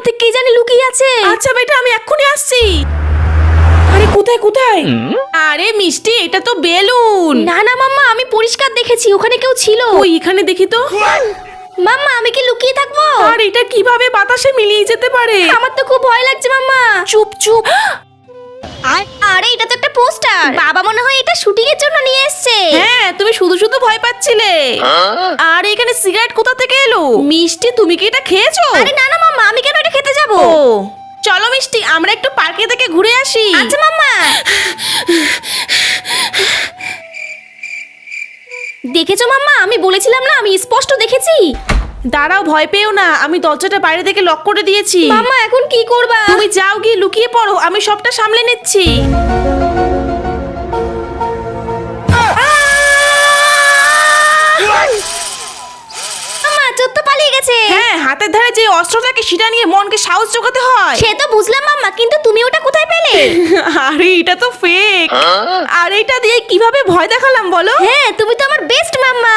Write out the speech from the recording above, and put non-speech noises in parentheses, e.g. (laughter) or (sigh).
মধ্যে কে জানে লুকিয়ে আছে? আচ্ছা বেটা আমি এক্ষুনি আসছি। আরে কোথায় কোথায়? আরে মিষ্টি এটা তো বেলুন। না না মাম্মা আমি পরিষ্কার দেখেছি ওখানে কেউ ছিল। ওই এখানে দেখি তো। মাম্মা আমি কি লুকিয়ে থাকব? আর এটা কীভাবে বাতাসে মিলিয়ে যেতে পারে? আমার তো খুব ভয় লাগছে মাম্মা। চুপ চুপ। আর আরে এটা তো একটা পোস্টার। বাবা মনে হয় এটা শুটিং এর জন্য নিয়ে এসেছে। হ্যাঁ তুমি শুধু শুধু ভয় পাচ্ছিলে। আর এখানে সিগারেট কোথা থেকে এলো? মিষ্টি তুমি কি এটা খেয়েছো? আরে না না মাম্মা আমি কেন মিষ্টি আমরা একটু পার্কে থেকে ঘুরে আসি। আচ্ছা মাম্মা। দেখেছ মাম্মা? আমি বলেছিলাম না আমি স্পষ্ট দেখেছি। দাঁড়াও ভয় পেও না আমি দরজাটা বাইরে থেকে লক করে দিয়েছি। মাম্মা এখন কি করবা? তুমি যাও গিয়ে লুকিয়ে পড়ো আমি সবটা সামলে নিচ্ছি। চোর তো পালিয়ে গেছে। হ্যাঁ হাতের ধারে যে অস্ত্র থাকে সেটা নিয়ে মনকে সাহস জোগাতে হয়। সে তো বুঝলাম মাম্মা কিন্তু তুমি ওটা কোথায় পেলে? (laughs) আরে এটা তো ফেক আর এটা দিয়ে কীভাবে ভয় দেখালাম বলো? হ্যাঁ তুমি তো আমার বেস্ট মাম্মা।